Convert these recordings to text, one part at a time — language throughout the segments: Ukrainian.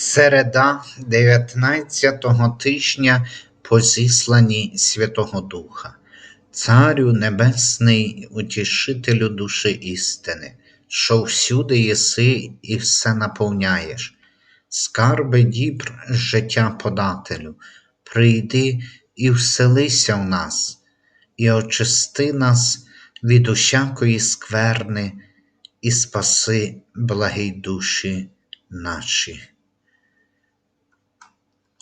Середа 19-го тижня по зісланні Святого Духа, Царю Небесний, утішителю душі істини, що всюди єси і все наповняєш, скарби дібр життя подателю, прийди і вселися в нас, і очисти нас від усякої скверни, і спаси благі душі наші.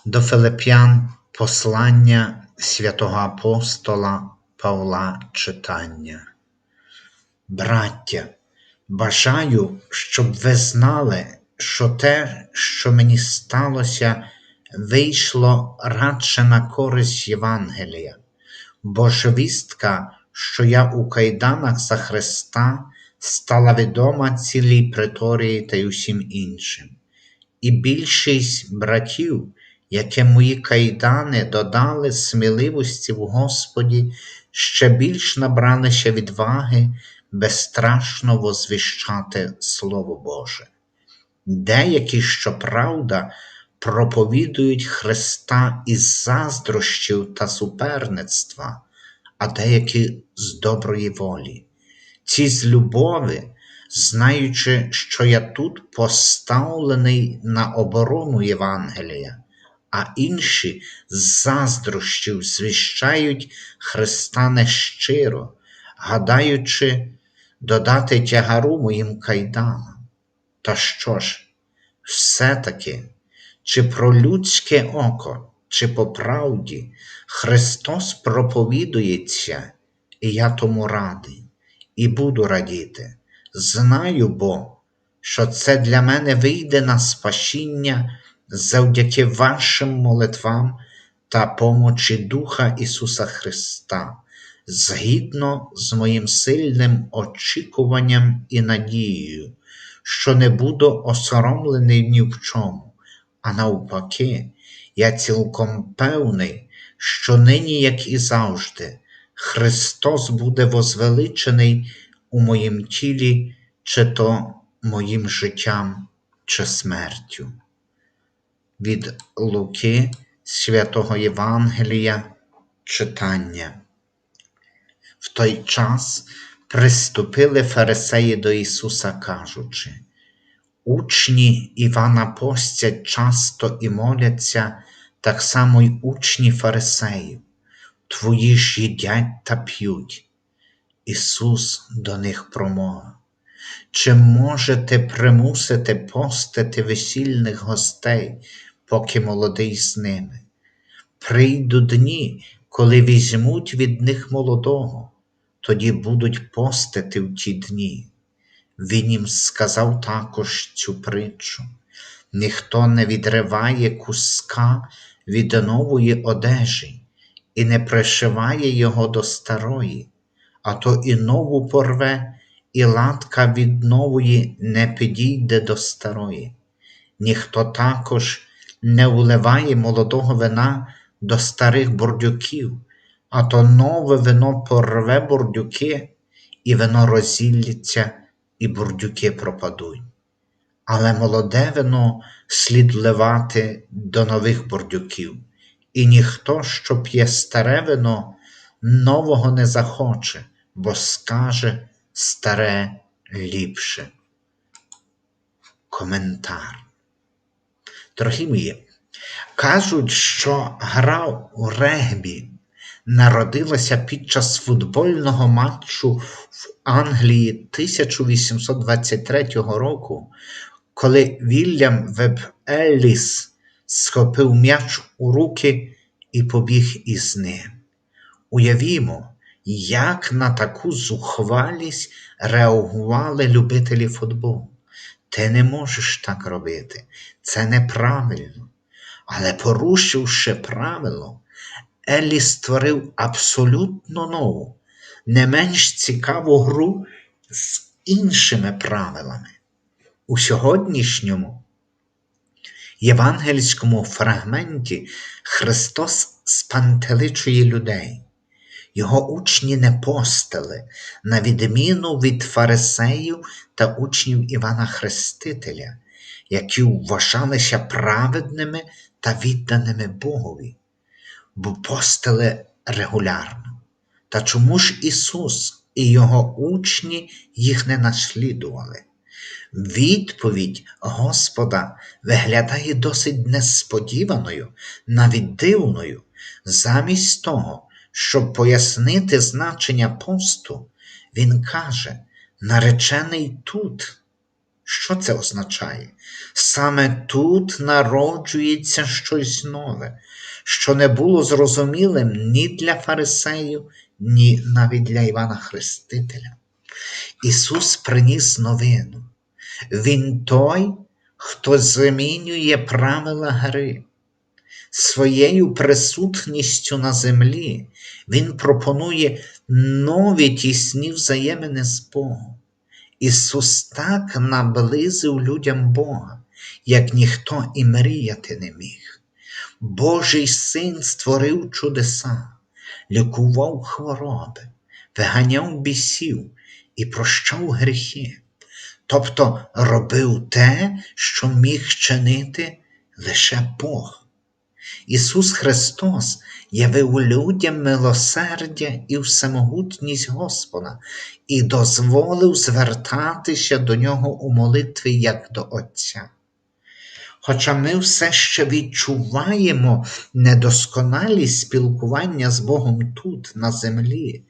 До Филип'ян послання святого апостола Павла читання. Браття, бажаю, щоб ви знали, що те, що мені сталося, вийшло радше на користь Євангелія, бо ж вістка, що я у кайданах за Христа, стала відома цілій приторії та й усім іншим. І більшість братів, яке мої кайдани додали сміливості в Господі, ще більш набралися відваги безстрашно возвіщати Слово Боже. Деякі, щоправда, проповідують Христа із заздрощів та суперництва, а деякі з доброї волі. Ці з любові, знаючи, що я тут поставлений на оборону Євангелія, а інші з заздрощів звіщають Христа нещиро, гадаючи додати тягару моїм кайданам. Та що ж, все-таки, чи про людське око, чи по правді Христос проповідується, і я тому радий, і буду радіти. Знаю бо, що це для мене вийде на спасіння завдяки вашим молитвам та помочі Духа Ісуса Христа, згідно з моїм сильним очікуванням і надією, що не буду осоромлений ні в чому, а навпаки, я цілком певний, що нині, як і завжди, Христос буде возвеличений у моїм тілі, чи то моїм життям, чи смертю. Від Луки Святого Євангелія читання. В той час приступили фарисеї до Ісуса, кажучи, Учні Івана постять часто і моляться, так само й учні фарисеїв, твої ж їдять та п'ють. Ісус до них промовив, чи можете примусити постити весільних гостей, поки молодий з ними? Прийдуть дні, коли візьмуть від них молодого, тоді будуть постити в ті дні. Він їм сказав також цю притчу: ніхто не відриває куска від нової одежі і не пришиває його до старої, а то і нову порве, і латка від нової не підійде до старої. Ніхто також не уливає молодого вина до старих бордюків, а то нове вино порве бордюки, і вино розілляться, і бордюки пропадуть. Але молоде вино слід вливати до нових бордюків, і ніхто, що п'є старе вино, нового не захоче, бо скаже старе ліпше. Коментар. Дорогі мої, кажуть, що гра у регбі народилася під час футбольного матчу в Англії 1823 року, коли Вільям Веб Елліс схопив м'яч у руки і побіг із ним. Уявімо, як на таку зухвалість реагували любителі футболу. Ти не можеш так робити, це неправильно. Але порушивши правило, Еллі створив абсолютно нову, не менш цікаву гру з іншими правилами. У сьогоднішньому євангельському фрагменті Христос спантеличує людей. Його учні не постили, на відміну від фарисеїв та учнів Івана Хрестителя, які вважалися праведними та відданими Богові, бо постили регулярно. Та чому ж Ісус і Його учні їх не наслідували? Відповідь Господа виглядає досить несподіваною, навіть дивною, замість того, щоб пояснити значення посту, він каже: наречений тут. Що це означає? Саме тут народжується щось нове, що не було зрозумілим ні для фарисеїв, ні навіть для Івана Хрестителя. Ісус приніс новину. Він той, хто змінює правила гри. Своєю присутністю на землі Він пропонує нові тісні взаємини з Богом. Ісус так наблизив людям Бога, як ніхто і мріяти не міг. Божий син створив чудеса, лікував хвороби, виганяв бісів і прощав гріхи, тобто робив те, що міг чинити лише Бог. Ісус Христос явив людям милосердя і всемогутність Господа і дозволив звертатися до Нього у молитві як до Отця. Хоча ми все ще відчуваємо недосконалість спілкування з Богом тут, на землі,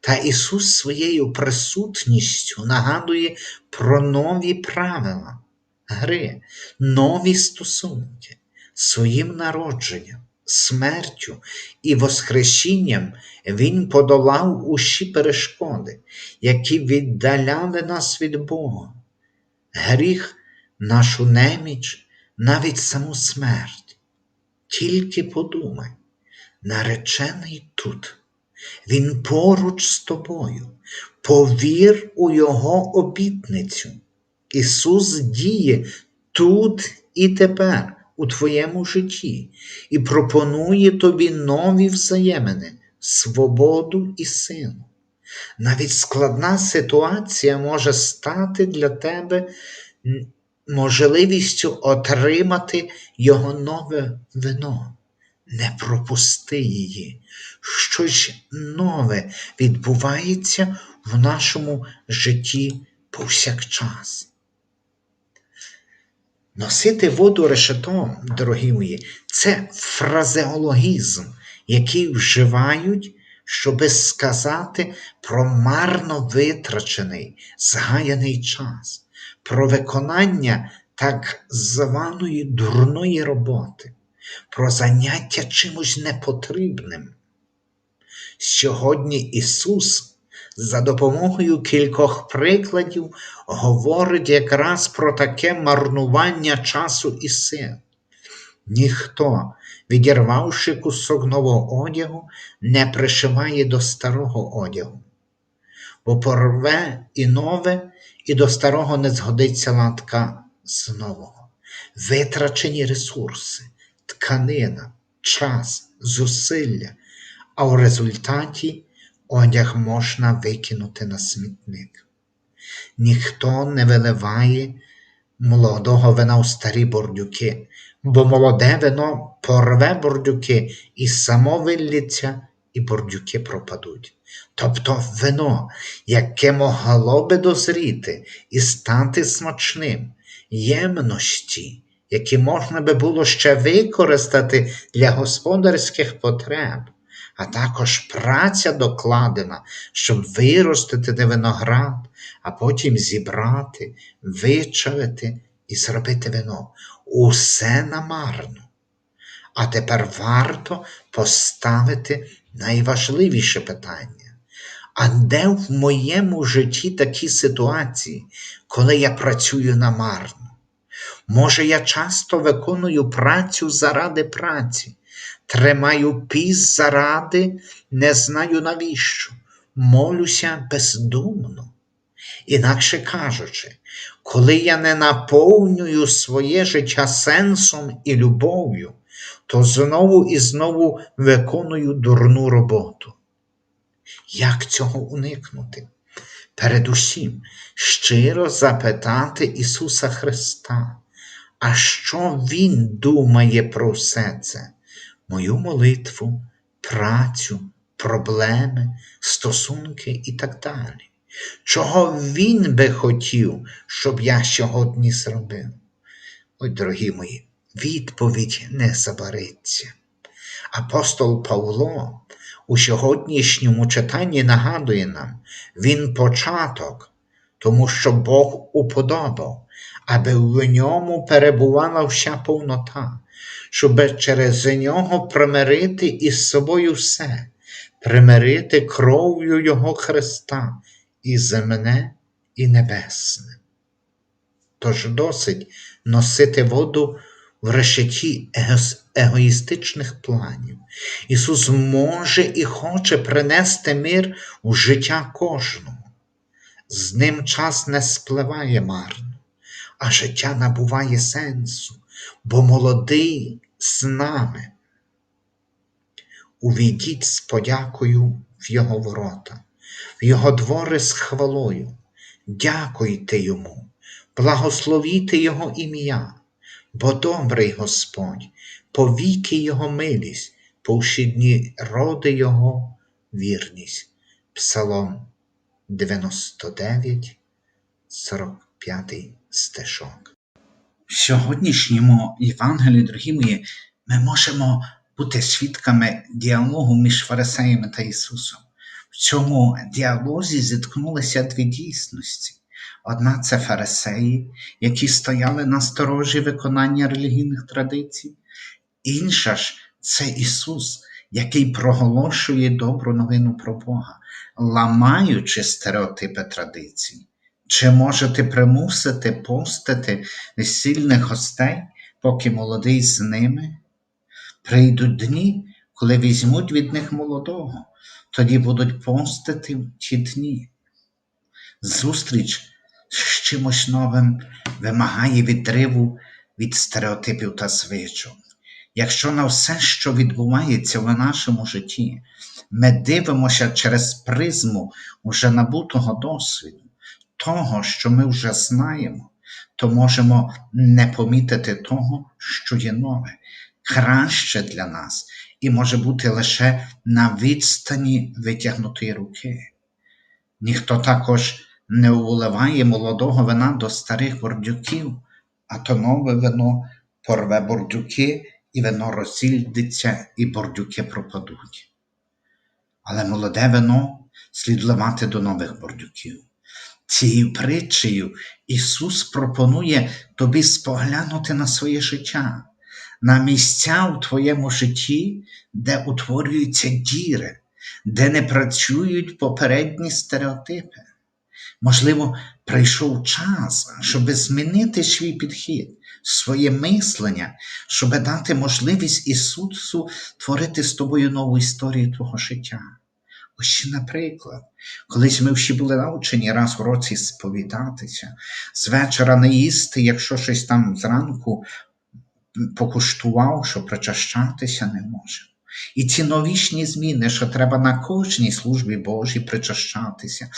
та Ісус своєю присутністю нагадує про нові правила гри, нові стосунки своїм народженням, смертю і воскресінням Він подолав усі перешкоди, які віддаляли нас від Бога, гріх, нашу неміч, навіть саму смерть. Тільки подумай, наречений тут, Він поруч з тобою, повір у Його обітницю. Ісус діє тут і тепер у твоєму житті і пропонує тобі нові взаємини, свободу і силу. Навіть складна ситуація може стати для тебе можливістю отримати його нове вино. Не пропусти її. Щось нове відбувається в нашому житті повсякчас. Носити воду решетом, дорогі мої, це фразеологізм, який вживають, щоби сказати про марно витрачений, згаяний час, про виконання так званої дурної роботи, про заняття чимось непотрібним. Сьогодні Ісус за допомогою кількох прикладів говорить якраз про таке марнування часу і сил. Ніхто, відірвавши кусок нового одягу, не пришиває до старого одягу, бо порве і нове, і до старого не згодиться латка з нового. Витрачені ресурси, тканина, час, зусилля, а в результаті одяг можна викинути на смітник. Ніхто не виливає молодого вина у старі бордюки, бо молоде вино порве бордюки і само виллється, і бордюки пропадуть. Тобто вино, яке могло би дозріти і стати смачним, ємності, які можна би було ще використати для господарських потреб, а також праця докладена, щоб виростити виноград, а потім зібрати, вичавити і зробити вино. Усе намарно. А тепер варто поставити найважливіше питання. А де в моєму житті такі ситуації, коли я працюю намарно? Може, я часто виконую працю заради праці, Тримаю піс заради, не знаю навіщо, молюся бездумно. Інакше кажучи, коли я не наповнюю своє життя сенсом і любов'ю, то знову і знову виконую дурну роботу. Як цього уникнути? Передусім, щиро запитати Ісуса Христа, А що він думає про все це? Мою молитву, працю, проблеми, стосунки і так далі. Чого він би хотів, щоб я сьогодні зробив? Ой, дорогі мої, відповідь не забариться. Апостол Павло у сьогоднішньому читанні нагадує нам, він початок, тому що Бог уподобав, аби в ньому перебувала вся повнота, щоб через нього примирити із собою все, примирити кров'ю Його Христа і земне, і небесне. Тож досить носити воду в решеті егос- егоїстичних планів. Ісус може і хоче принести мир у життя кожного. З ним час не спливає марно, а життя набуває сенсу, бо молодий з нами. Увійдіть з подякою в Його ворота, в Його двори з хвалою, дякуйте Йому, благословіте Його ім'я, бо добрий Господь, повіки Його милість, повщідні роди Його вірність. Псалом 99, 45 стишок. В сьогоднішньому Євангелії, дорогі мої, ми можемо бути свідками діалогу між фарисеями та Ісусом. В цьому діалозі зіткнулися дві дійсності. Одна це фарисеї, які стояли на сторожі виконання релігійних традицій, інша ж це Ісус, який проголошує добру новину про Бога, ламаючи стереотипи традицій. Чи можете примусити постити весільних гостей, поки молодий з ними? Прийдуть дні, коли візьмуть від них молодого, тоді будуть постити в ті дні. Зустріч з чимось новим вимагає відриву від стереотипів та звичок. Якщо на все, що відбувається в нашому житті, ми дивимося через призму уже набутого досвіду, того, що ми вже знаємо, то можемо не помітити того, що є нове, краще для нас, і може бути лише на відстані витягнутої руки. Ніхто також не уливає молодого вина до старих бордюків, а то нове вино порве бордюки, і вино розсільдиться, і бордюки пропадуть. Але молоде вино слід ливати до нових бордюків. Цією притчею Ісус пропонує тобі споглянути на своє життя, на місця у твоєму житті, де утворюються діри, де не працюють попередні стереотипи. Можливо, прийшов час, щоб змінити свій підхід, своє мислення, щоб дати можливість Ісусу творити з тобою нову історію твого життя. Ось, наприклад, колись ми всі були навчені раз в році сповідатися, з вечора не їсти, якщо щось там зранку покуштував, що причащатися не може. І ці новічні зміни, що треба на кожній службі Божій причащатися,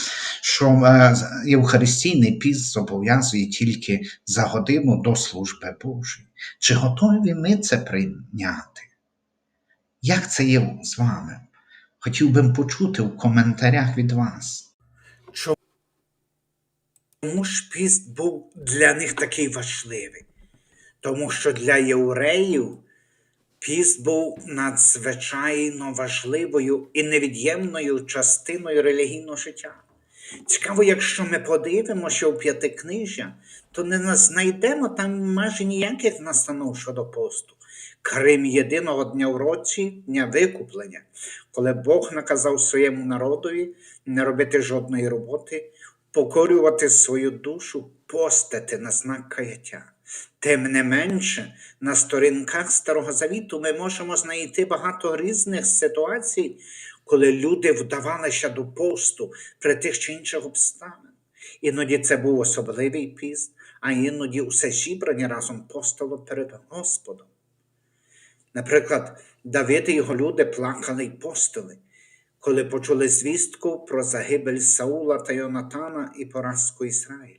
що е, Євхаристійний піст зобов'язує тільки за годину до служби Божої. Чи готові ми це прийняти? Як це є з вами? Хотів би почути в коментарях від вас. Чому ж піст був для них такий важливий? Тому що для євреїв піст був надзвичайно важливою і невід'ємною частиною релігійного життя. Цікаво, якщо ми подивимося у п'ятикнижжя, то не знайдемо там майже ніяких настанов щодо посту, крім єдиного дня в році, дня викуплення, коли Бог наказав своєму народові не робити жодної роботи, покорювати свою душу, постити на знак каяття. Тим не менше, на сторінках Старого Завіту ми можемо знайти багато різних ситуацій, коли люди вдавалися до посту при тих чи інших обставинах. Іноді це був особливий піст, а іноді усе зібрання разом постало перед Господом. Наприклад, Давид і його люди плакали й постили, коли почули звістку про загибель Саула та Йонатана і поразку Ізраїлю.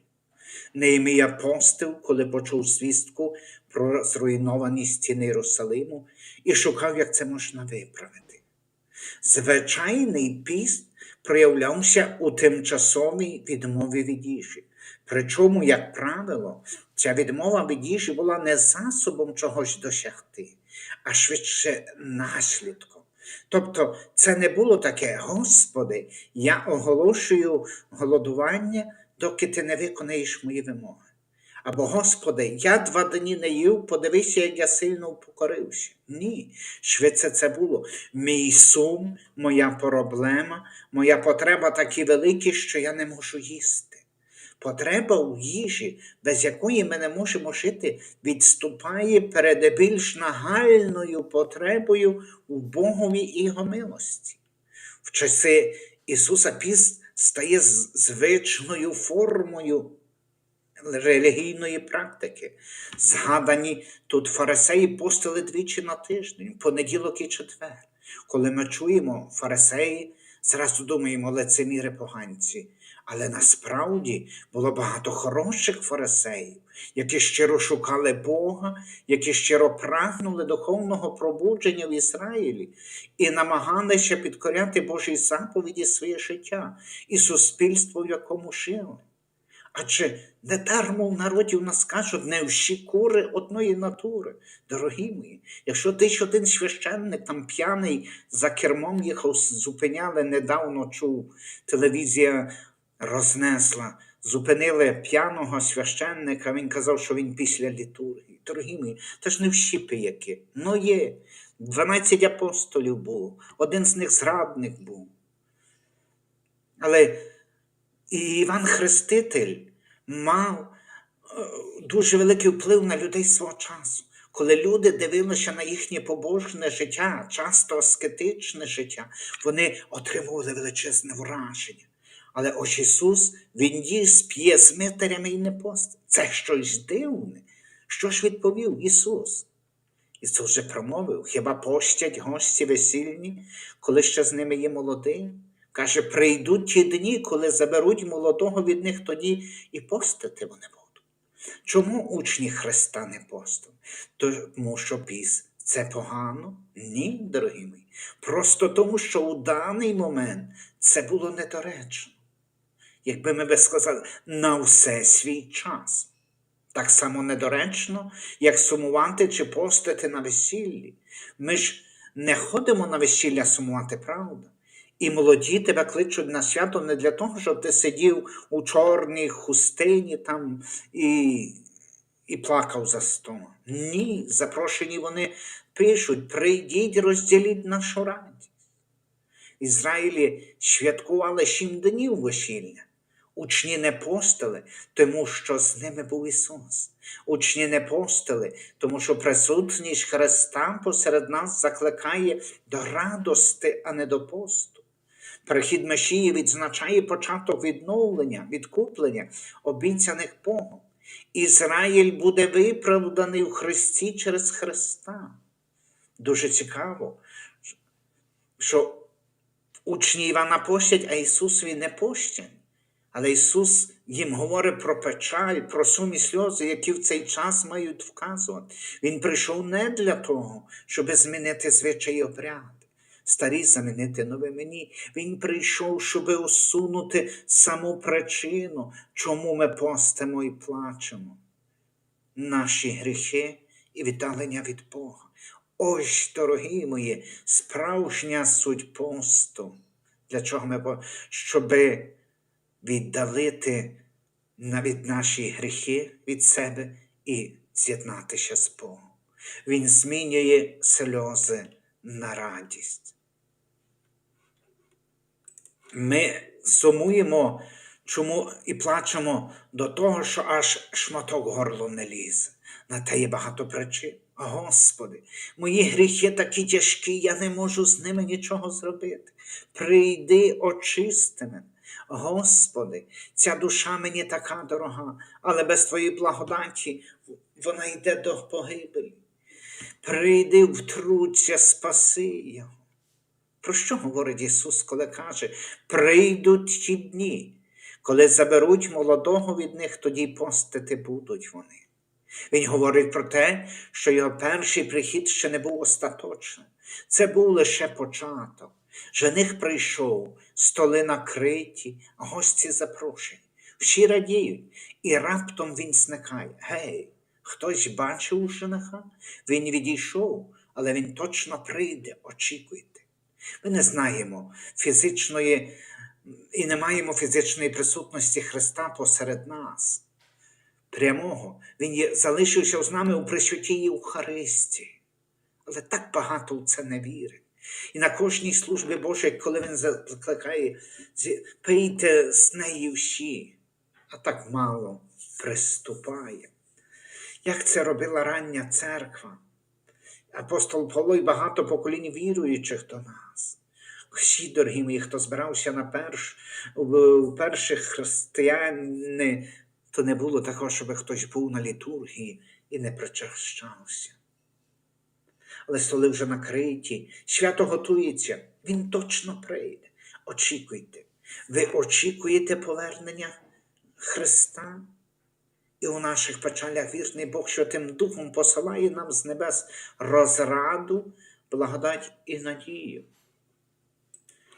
Неємія постив, коли почув звістку про зруйновані стіни Єрусалиму і шукав, як це можна виправити. Звичайний піст проявлявся у тимчасовій відмові від їжі. Причому, як правило, ця відмова від їжі була не засобом чогось досягти, а швидше наслідком. Тобто це не було таке, Господи, я оголошую голодування, доки ти не виконаєш мої вимоги. Або, Господи, я два дні не їв, подивися, як я сильно упокорився. Ні, швидше це було. Мій сум, моя проблема, моя потреба такі великі, що я не можу їсти. Потреба у їжі, без якої ми не можемо жити, відступає перед більш нагальною потребою у Богові і Його милості. В часи Ісуса Піст стає звичною формою релігійної практики. Згадані тут фарисеї постили двічі на тиждень, понеділок і четвер. Коли ми чуємо фарисеї, зразу думаємо лицеміри поганці. Але насправді було багато хороших фарисеїв, які щиро шукали Бога, які щиро прагнули духовного пробудження в Ізраїлі і намагалися підкоряти Божій заповіді своє життя і суспільство, в якому жили. Адже не дармо в народі в нас кажуть, не всі кури одної натури. Дорогі мої, якщо десь один священник там п'яний за кермом їхав, зупиняли недавно чув, телевізія рознесла, зупинили п'яного священника, він казав, що він після літургії. Дорогі мої, це ж не всі пияки. Ну є. 12 апостолів було, один з них зрадник був. Але і Іван Хреститель мав е, дуже великий вплив на людей свого часу. Коли люди дивилися на їхнє побожне життя, часто аскетичне життя, вони отримували величезне враження. Але ось Ісус, Він їсть, п'є з митарями і не постить. Це щось дивне. Що ж відповів Ісус? Ісус же промовив, хіба пощать гості весільні, коли ще з ними є молодий? Каже, прийдуть ті дні, коли заберуть молодого від них тоді і постити вони будуть. Чому учні Христа не постили? Тому що піс це погано? Ні, дорогі мої. Просто тому, що у даний момент це було недоречно. Якби ми би сказали на все свій час. Так само недоречно, як сумувати чи постити на весіллі. Ми ж не ходимо на весілля сумувати, правда? І молоді тебе кличуть на свято не для того, щоб ти сидів у чорній хустині там і, і плакав за столом. Ні, запрошені вони пишуть: прийдіть, розділіть нашу радість. Ізраїлі святкували сім днів весілля. Учні не постили, тому що з ними був Ісус. Учні не постили, тому що присутність Христа посеред нас закликає до радости, а не до посту. Прихід Месії відзначає початок відновлення, відкуплення, обіцяних Богом. Ізраїль буде виправданий у Христі через Христа. Дуже цікаво, що учні Івана пощать, а Ісусові не пощать. Але Ісус їм говорить про печаль, про сум і сльози, які в цей час мають вказувати. Він прийшов не для того, щоб змінити звичаї обряди, старі замінити новими. Ні. Він прийшов, щоб усунути саму причину, чому ми постимо і плачемо. Наші гріхи і віддалення від Бога. Ось, дорогі мої, справжня суть посту. Для чого ми щоби віддалити навіть наші гріхи від себе і з'єднатися з Богом. Він змінює сльози на радість. Ми сумуємо чому і плачемо до того, що аж шматок горло не лізе. На те є багато причин. Господи, мої гріхи такі тяжкі, я не можу з ними нічого зробити. Прийди, очисти мене. Господи, ця душа мені така дорога, але без Твоєї благодаті вона йде до погибелі. Прийди, втруться, спаси його. Про що говорить Ісус, коли каже, прийдуть ті дні, Коли заберуть молодого від них, тоді постити будуть вони. Він говорить про те, що його перший прихід ще не був остаточним. Це був лише початок. Жених прийшов, столи накриті, гості запрошені. Всі радіють, і раптом він зникає. Гей, хтось бачив жениха? Він відійшов, але він точно прийде, очікуйте. Ми не знаємо фізичної і не маємо фізичної присутності Христа посеред нас. Прямого Він є, залишився з нами у Пресвятій Євхаристії. Але так багато в це не вірить. І на кожній службі Божій, коли він закликає, пийте з неї всі, а так мало приступає. Як це робила рання церква? Апостол Павло і багато поколінь віруючих до нас. Всі, дорогі мої, хто збирався на перш, в перших християни, то не було такого, щоб хтось був на літургії і не причащався. Але столи вже накриті, свято готується, він точно прийде. Очікуйте. Ви очікуєте повернення Христа? І у наших печалях вірний Бог, що тим Духом посилає нам з небес розраду, благодать і надію.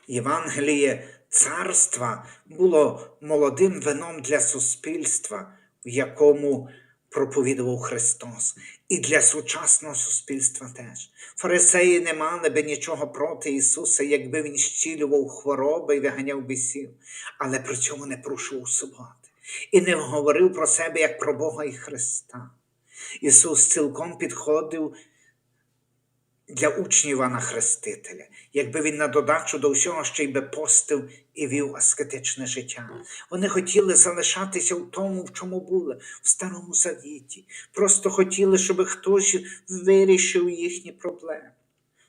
Євангеліє царства було молодим вином для суспільства, в якому проповідував Христос, і для сучасного суспільства теж. Фарисеї не мали би нічого проти Ісуса, якби Він щілював хвороби і виганяв бісів, але при цьому не порушував суботи і не говорив про себе як про Бога і Христа. Ісус цілком підходив для учнів Івана Хрестителя, якби він на додачу до всього ще й би постив і вів аскетичне життя. Вони хотіли залишатися в тому, в чому були, в Старому Завіті. Просто хотіли, щоб хтось вирішив їхні проблеми.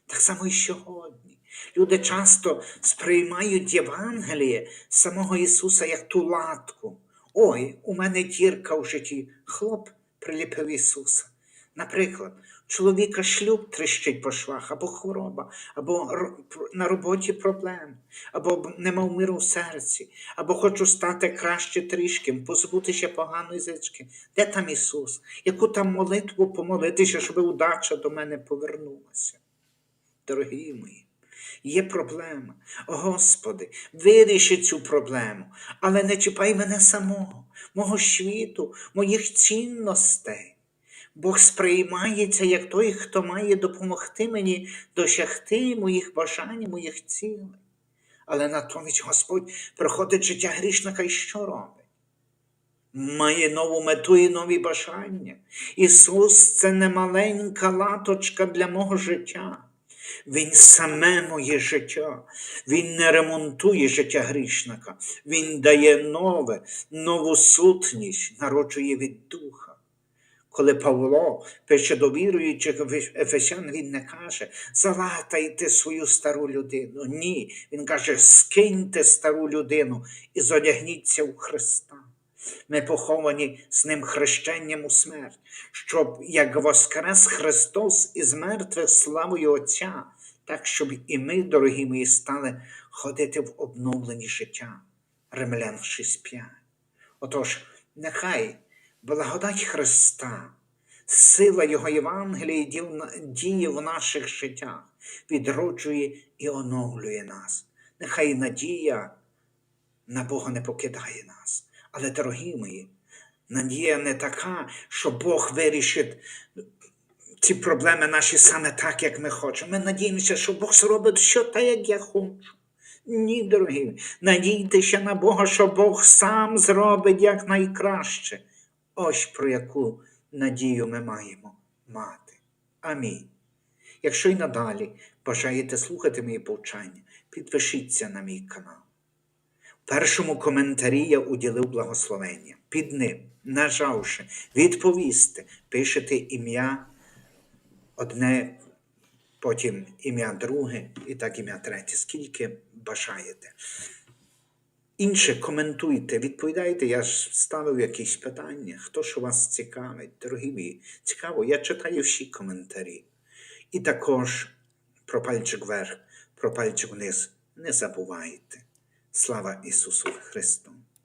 Так само і сьогодні. Люди часто сприймають Євангеліє самого Ісуса як ту латку. Ой, у мене дірка в житті. Хлоп приліпив Ісуса. Наприклад, чоловіка шлюб тріщить по швах, або хвороба, або на роботі проблем, або б- не миру в серці, або хочу стати краще трішки, позбутися поганої зички. Де там Ісус? Яку там молитву помолитися, щоб удача до мене повернулася? Дорогі мої, є проблема. Господи, виріши цю проблему, але не чіпай мене самого, мого світу, моїх цінностей. Бог сприймається як той, хто має допомогти мені досягти моїх бажань, моїх цілей. Але натомість Господь приходить життя грішника і що робить? Має нову мету і нові бажання. Ісус це не маленька латочка для мого життя. Він саме моє життя. Він не ремонтує життя грішника. Він дає нове, нову сутність, народжує від духа. Коли Павло пише до віруючих Ефесян, він не каже, залатайте свою стару людину. Ні, він каже, скиньте стару людину і зодягніться у Христа. Ми поховані з ним хрещенням у смерть, щоб як воскрес Христос із мертвих славою Отця, так щоб і ми, дорогі мої, стали ходити в обновленні життя. Римлян 6.5. Отож, нехай благодать Христа, сила Його Євангелія діл- діє в наших життях, відроджує і оновлює нас. Нехай надія на Бога не покидає нас. Але, дорогі мої, надія не така, що Бог вирішить ці проблеми наші саме так, як ми хочемо. Ми надіємося, що Бог зробить все так, як я хочу. Ні, дорогі, надійтеся на Бога, що Бог сам зробить як найкраще. Ось про яку надію ми маємо мати. Амінь. Якщо й надалі бажаєте слухати мої повчання, підпишіться на мій канал. В першому коментарі я уділив благословення. Під ним, нажавши відповісти, пишете ім'я одне, потім ім'я друге і так ім'я третє, скільки бажаєте. Інше коментуйте, відповідайте, я ж ставив якісь питання, хто що вас цікавить, дорогі мої. Цікаво, я читаю всі коментарі. І також про пальчик вверх, про пальчик вниз. Не забувайте. Слава Ісусу Христу!